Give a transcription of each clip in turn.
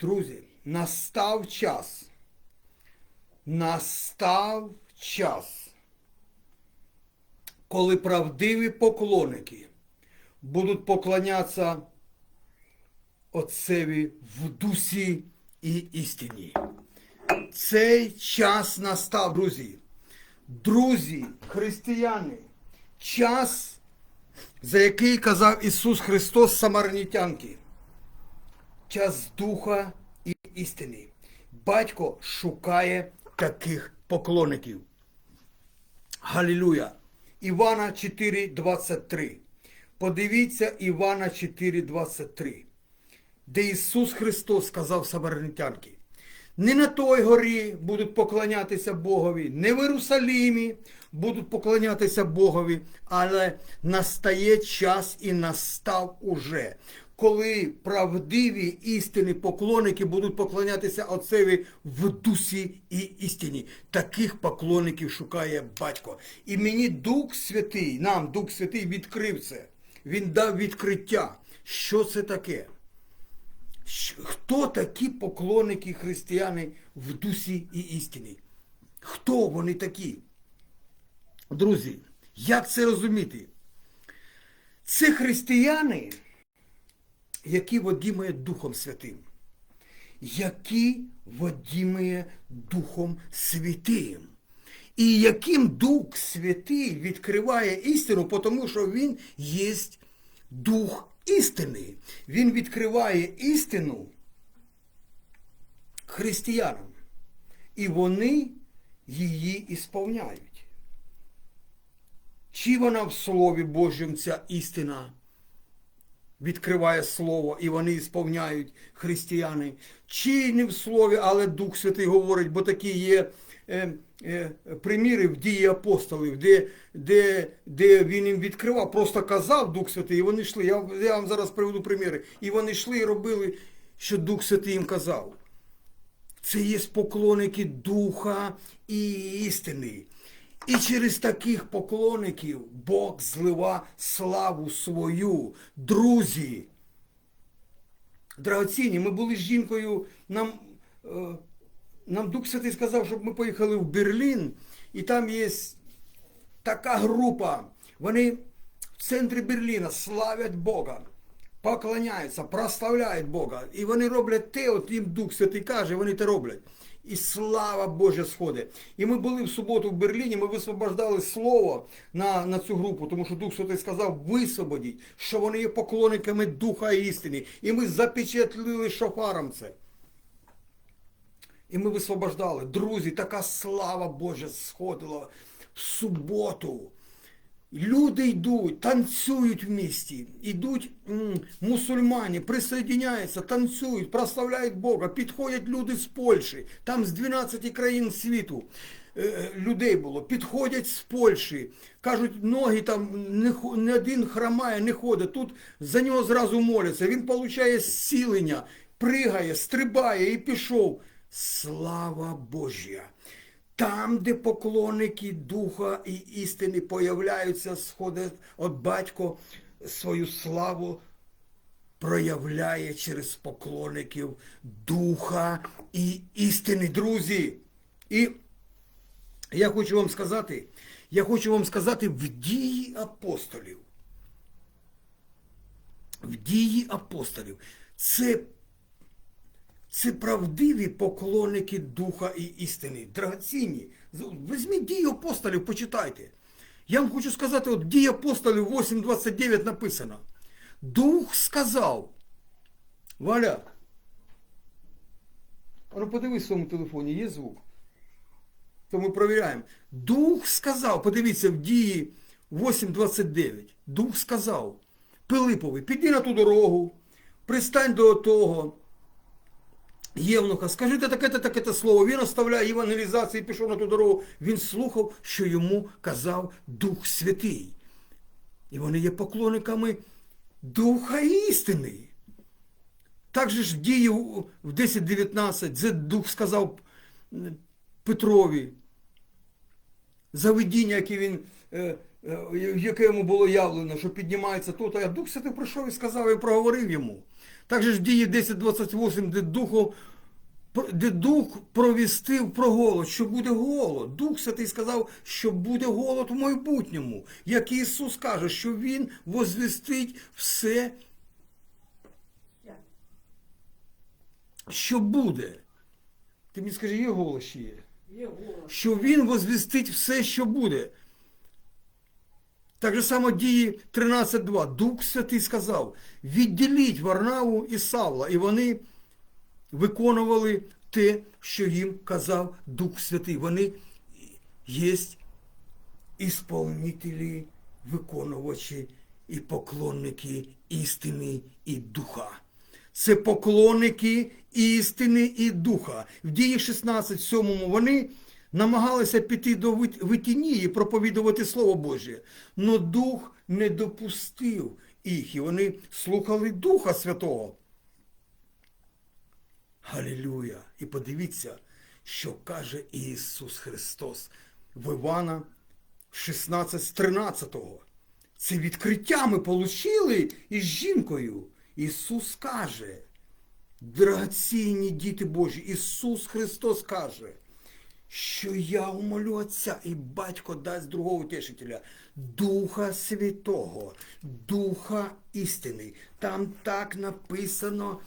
Друзі, настав час. Настав час, коли правдиві поклонники будуть поклонятися Отцеві в дусі і істині. Цей час настав, друзі. Друзі, християни, час, за який казав Ісус Христос Самарнітянки. Час духа і істини. Батько шукає таких поклонників. Галілуя! Івана 4,23. Подивіться Івана 4,23, де Ісус Христос сказав Самарнітянки. Не на той горі будуть поклонятися Богові, не в Єрусалімі будуть поклонятися Богові, але настає час і настав уже, коли правдиві істини поклонники будуть поклонятися Отцеві в дусі і істині. Таких поклонників шукає батько. І мені Дух Святий, нам Дух Святий відкрив це. Він дав відкриття. Що це таке? Хто такі поклонники християни в дусі і істині? Хто вони такі? Друзі, як це розуміти? Це християни, які водімує Духом Святим. Які водімує Духом Святим. І яким Дух Святий відкриває істину, тому що Він є Дух істини. Він відкриває істину християнам. І вони її ісповняють. Чи вона в Слові Божому ця істина відкриває Слово, і вони ісповняють християни, чи не в Слові, але Дух Святий говорить, бо такі є е, е, приміри в дії апостолів, де, де, де він їм відкривав, просто казав Дух Святий, і вони йшли. Я, я вам зараз приведу приміри. І вони йшли і робили, що Дух Святий їм казав. Це є поклонники Духа і істини. І через таких поклонників Бог злива славу свою. Друзі. Драгоцінні, ми були з жінкою, нам, е, нам Дух Святий сказав, щоб ми поїхали в Берлін, і там є така група. Вони в центрі Берліна славять Бога, поклоняються, прославляють Бога. І вони роблять те, от їм Дух Святий каже, вони те роблять. І слава Божа сходить. І ми були в суботу в Берліні, ми висвобождали слово на, на цю групу, тому що Дух Святий сказав висвободіть, що вони є поклонниками Духа істини. І ми запечатлили шофаром це. І ми висвобождали. Друзі, така слава Божа сходила в суботу. Люди йдуть, танцюють в місті, йдуть мусульмані, присоединяються, танцюють, прославляють Бога, підходять люди з Польщі, там з 12 країн світу е, людей було, підходять з Польщі, кажуть, ноги там не, не один хромає, не ходить, тут за нього зразу моляться, він получає зцілення, пригає, стрибає і пішов. Слава Божя! Там, де поклонники Духа і істини появляються, сходить от батько свою славу проявляє через поклонників Духа і істини, друзі. І я хочу вам сказати, я хочу вам сказати в дії апостолів. В дії апостолів. Це це правдиві поклонники Духа і істини. Драгоцінні. Візьміть дії апостолів, почитайте. Я вам хочу сказати, от дії апостолів 8.29 написано. Дух сказав. Валя. Ну подивись в своєму телефоні, є звук. То ми провіряємо. Дух сказав, подивіться в дії 8.29. Дух сказав. Пилипові, піди на ту дорогу, пристань до того. Євнуха, скажи таке-то, таке-то слово. Він оставляє євангелізацію і пішов на ту дорогу. Він слухав, що йому казав Дух Святий. І вони є поклонниками Духа істини. Так же ж діє в 10.19, де Дух сказав Петрові. За видіння, яке він, е, е, яке йому було явлено, що піднімається тут, а Дух Святий прийшов і сказав і проговорив йому. Також в дії 10.28, де духом де Дух провістив про голод, що буде голод. Дух Святий сказав, що буде голод в майбутньому. Як Ісус каже, що Він возвістить все, що буде. Ти мені скажи, є голос чи є? Є голос. Що Він возвістить все, що буде. Так же само дії 13.2. Дух Святий сказав, відділіть Варнаву і Савла, і вони виконували те, що їм казав Дух Святий. Вони є ісполнителі, виконувачі і поклонники істини і духа. Це поклонники істини і духа. В дії 16, 7 вони намагалися піти до Вит- Витінії, проповідувати Слово Боже. Но Дух не допустив їх, і вони слухали Духа Святого. Галілюя! І подивіться, що каже Ісус Христос в Івана 16 з 13. Це відкриття ми отримали із жінкою. Ісус каже, драгоцінні діти Божі, Ісус Христос каже, що я умолю Отця і Батько дасть другого утешителя, Духа Святого, Духа істини. Там так написано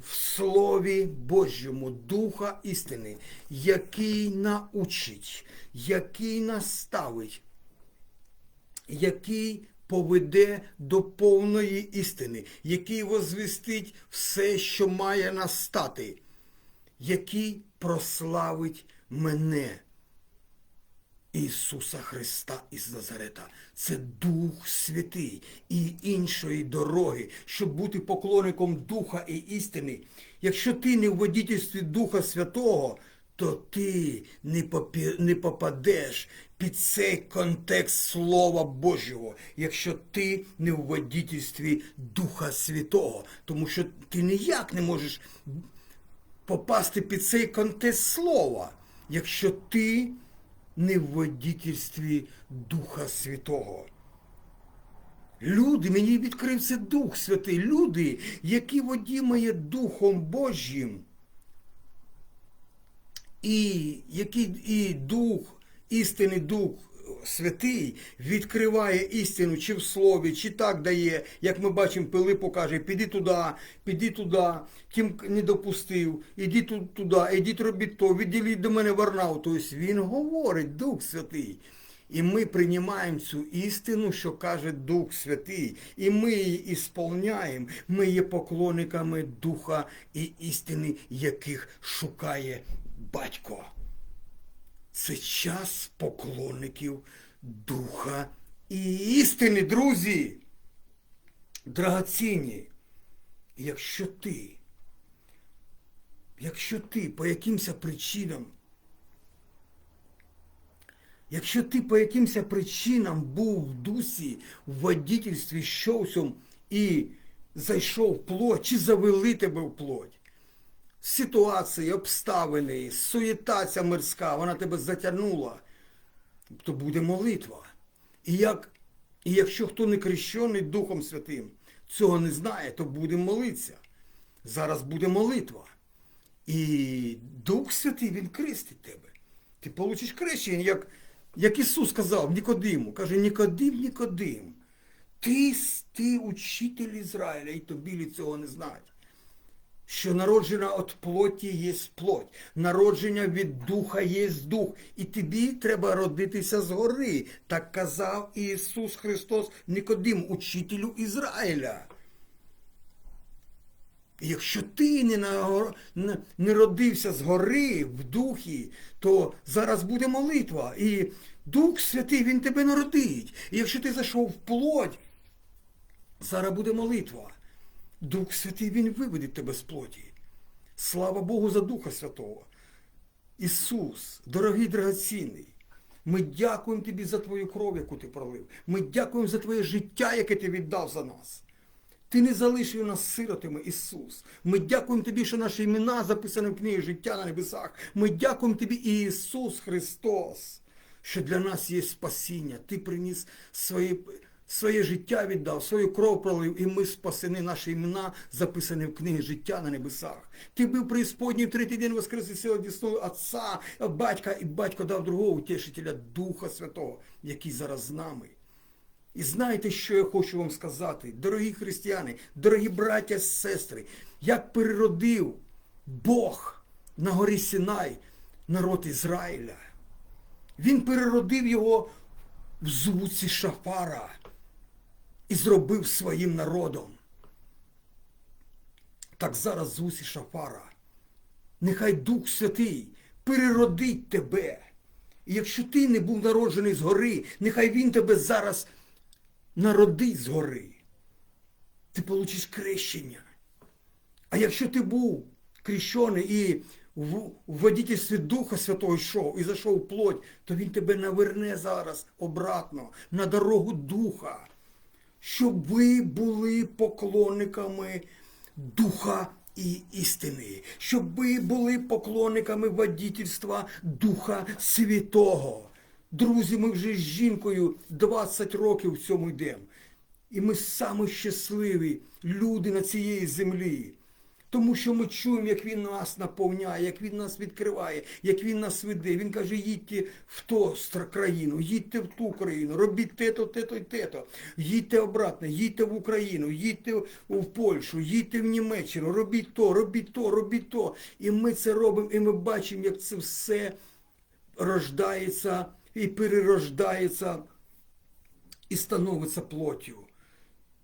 в Слові Божому, Духа істини, який научить, який наставить, який поведе до повної істини, який возвістить все, що має настати, який прославить мене. Ісуса Христа із Назарета. Це Дух Святий і іншої дороги, щоб бути поклонником Духа і істини. Якщо ти не в водительстві Духа Святого, то ти не, попі... не попадеш під цей контекст Слова Божого, якщо ти не в водительстві Духа Святого, тому що ти ніяк не можеш попасти під цей контекст слова, якщо ти не в водительстві Духа Святого. Люди, мені відкрився Дух Святий. Люди, які водімає Духом Божим, і який і Дух, істинний Дух Святий відкриває істину чи в слові, чи так дає, як ми бачимо, Пилипу каже, піди туди, піди туди, тим не допустив, іди туди, ідіть робіть то, відділіть до мене Варнаву. Тобто він говорить, Дух Святий. І ми приймаємо цю істину, що каже Дух Святий, і ми її ісполняємо. Ми є поклонниками Духа і істини, яких шукає батько. Це час поклонників Духа і істини, друзі. Драгоцінні. Якщо ти, якщо ти по якимось причинам Якщо ти по якимось причинам був в дусі, в водительстві щовсом і зайшов в плоть, чи завели тебе в плоть, ситуації, обставини, суєта ця мирська, вона тебе затягнула, то буде молитва. І, як, і якщо хто не крещений Духом Святим, цього не знає, то буде молитися. Зараз буде молитва. І Дух Святий, Він крестить тебе. Ти получиш крещення, як, як Ісус сказав Нікодиму. Каже, Нікодим, Нікодим, ти, ти учитель Ізраїля, і тобі цього не знають. Що народжена від плоті є плоть, народження від духа є дух. І тобі треба родитися згори. Так казав Ісус Христос Нікодим, учителю Ізраїля. Якщо ти не, на, не родився згори в духі, то зараз буде молитва. І Дух Святий, Він тебе народить. І якщо ти зайшов в плоть, зараз буде молитва. Дух Святий, Він виведе тебе з плоті. Слава Богу за Духа Святого. Ісус, дорогий драгоцінний, ми дякуємо Тобі за Твою кров, яку ти пролив. Ми дякуємо за Твоє життя, яке ти віддав за нас. Ти не залишив нас сиротами, Ісус. Ми дякуємо Тобі, що наші імена записані в книгі життя на небесах. Ми дякуємо Тобі, Ісус Христос, що для нас є спасіння. Ти приніс своє, своє життя віддав, свою кров пролив, і ми спасені, наші імена записані в книги життя на небесах. Ти був преісподній в третій день воскрес сила дісною Отця, батька, і батько дав другого утішителя, Духа Святого, який зараз з нами. І знаєте, що я хочу вам сказати, дорогі християни, дорогі браття сестри, як переродив Бог на горі Сінай народ Ізраїля. Він переродив його в звуці Шафара і зробив своїм народом. Так зараз в звуці Шафара. Нехай Дух Святий переродить тебе. І якщо ти не був народжений згори, нехай Він тебе зараз народить згори. Ти получиш крещення. А якщо ти був крещений і в в водительстві Духа Святого йшов і зайшов в плоть, то він тебе наверне зараз обратно на дорогу Духа, щоб ви були поклонниками Духа і істини, щоб ви були поклонниками водительства Духа Святого. Друзі, ми вже з жінкою 20 років в цьому йдемо. І ми самі щасливі люди на цієї землі. Тому що ми чуємо, як він нас наповняє, як він нас відкриває, як він нас веде. Він каже, їдьте в ту країну, їдьте в ту країну, робіть те-то, те-то і те-то. Їдьте обратно, їдьте в Україну, їдьте в Польщу, їдьте в Німеччину, робіть то, робіть то, робіть то. І ми це робимо, і ми бачимо, як це все рождається і перерождається і становиться плоттю.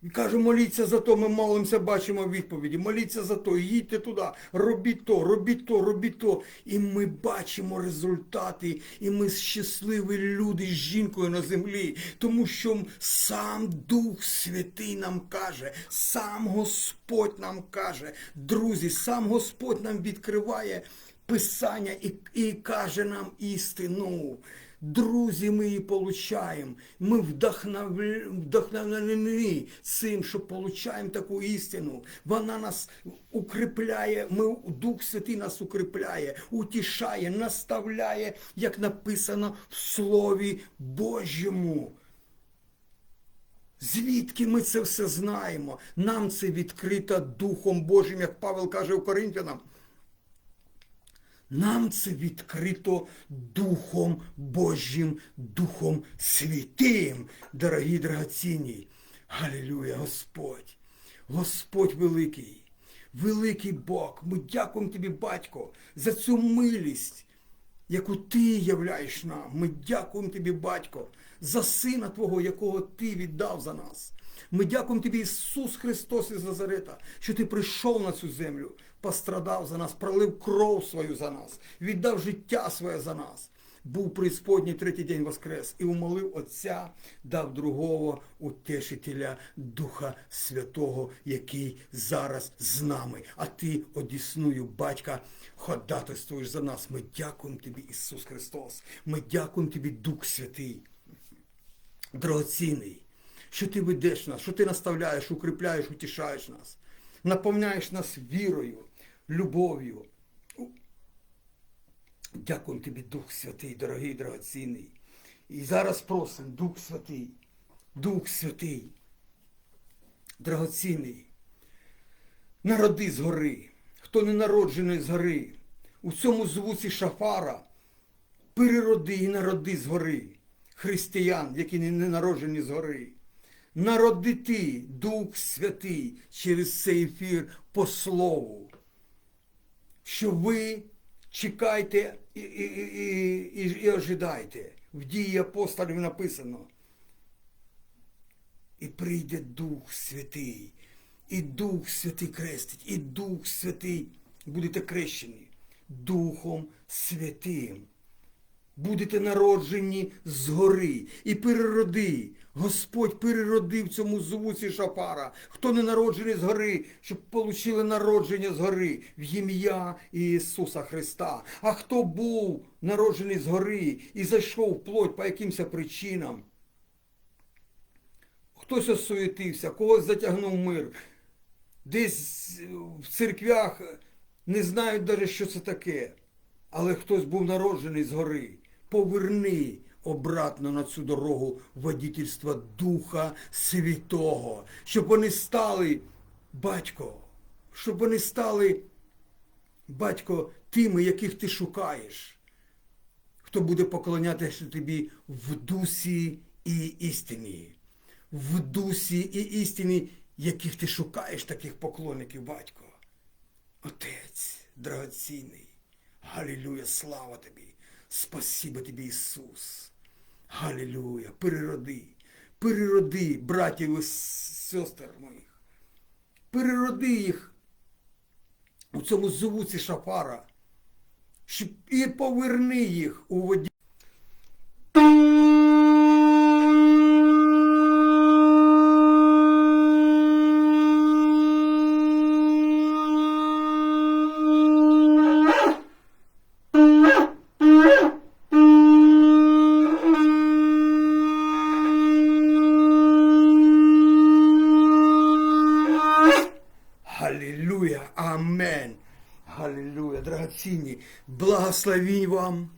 І каже, моліться за то, ми молимося, бачимо відповіді. Моліться за то, їдьте туди, робіть то, робіть то, робіть то. І ми бачимо результати, і ми щасливі люди з жінкою на землі, тому що сам Дух Святий нам каже, сам Господь нам каже, друзі, сам Господь нам відкриває Писання і, і каже нам істину. Друзі, ми її получаємо. Ми вдохновлені цим, що получаємо таку істину. Вона нас укріпляє, ми, Дух Святий нас укріпляє, утішає, наставляє, як написано в Слові Божому. Звідки ми це все знаємо? Нам це відкрито Духом Божим, як Павел каже у Коринфянам. Нам це відкрито Духом Божим, Духом Святим, дорогі драгоцінні. Галілюя, Господь! Господь великий, великий Бог. Ми дякуємо тобі, батько, за цю милість, яку ти являєш нам. Ми дякуємо тобі, батько, за сина Твого, якого ти віддав за нас. Ми дякуємо тобі, Ісус Христос із Назарета, що ти прийшов на цю землю, пострадав за нас, пролив кров свою за нас, віддав життя своє за нас. Був преисподній третій день воскрес і умолив Отця, дав другого утешителя Духа Святого, який зараз з нами. А ти, одісною батька, ходатайствуєш за нас. Ми дякуємо тобі, Ісус Христос. Ми дякуємо тобі, Дух Святий, драгоцінний, що ти ведеш нас, що ти наставляєш, укріпляєш, утішаєш нас, наповняєш нас вірою, любов'ю. Дякуємо тобі, Дух Святий, дорогий, драгоцінний. І зараз просимо, Дух Святий, Дух Святий, драгоцінний, народи згори, хто не народжений згори, у цьому звуці шафара, перероди і народи згори християн, які не народжені згори. Народи ти, Дух Святий, через цей ефір по слову, що ви чекайте і, і, і, і, і ожидайте. В дії апостолів написано. І прийде Дух Святий, і Дух Святий крестить, і Дух Святий будете крещені Духом Святим. Будете народжені згори і перероди. Господь переродив цьому звуці Шафара. Хто не народжений згори, щоб отримали народження згори в ім'я Ісуса Христа. А хто був народжений згори і зайшов в плоть по якимось причинам, хтось осуетився, когось затягнув мир. Десь в церквях не знають навіть, що це таке. Але хтось був народжений згори. Поверни обратно на цю дорогу водительства Духа Святого, щоб вони стали, батько, щоб вони стали, батько, тими, яких ти шукаєш хто буде поклонятися тобі в дусі і істині. В дусі і істині, яких ти шукаєш таких поклонників, батько. Отець драгоцінний. Галілюя, слава тобі. Спасибо тобі, Ісус. Галілюя, перероди, перероди, братів і сестер моїх. Перероди їх у цьому звуці шафара і поверни їх у воді. Халилуя, амен. Халилуя, драгоцінні, благословінь вам,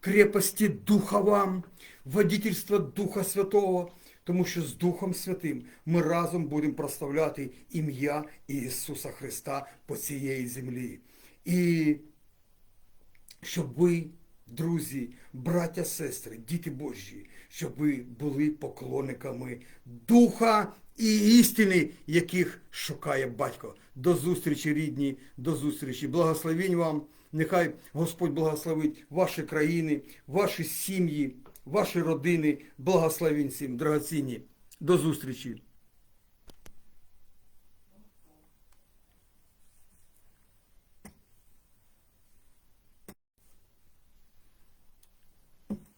крепості Духа вам, водительства Духа Святого, тому що з Духом Святим ми разом будемо прославляти ім'я Ісуса Христа по цієї землі. І щоб ви, друзі, браття, сестри, діти Божі, щоб ви були поклонниками Духа і істини, яких шукає батько. До зустрічі, рідні, до зустрічі. Благословінь вам. Нехай Господь благословить ваші країни, ваші сім'ї, ваші родини. Благословінь всім, драгоцінні. До зустрічі.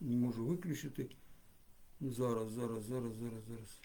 Не можу виключити. Зараз, зараз, зараз, зараз, зараз.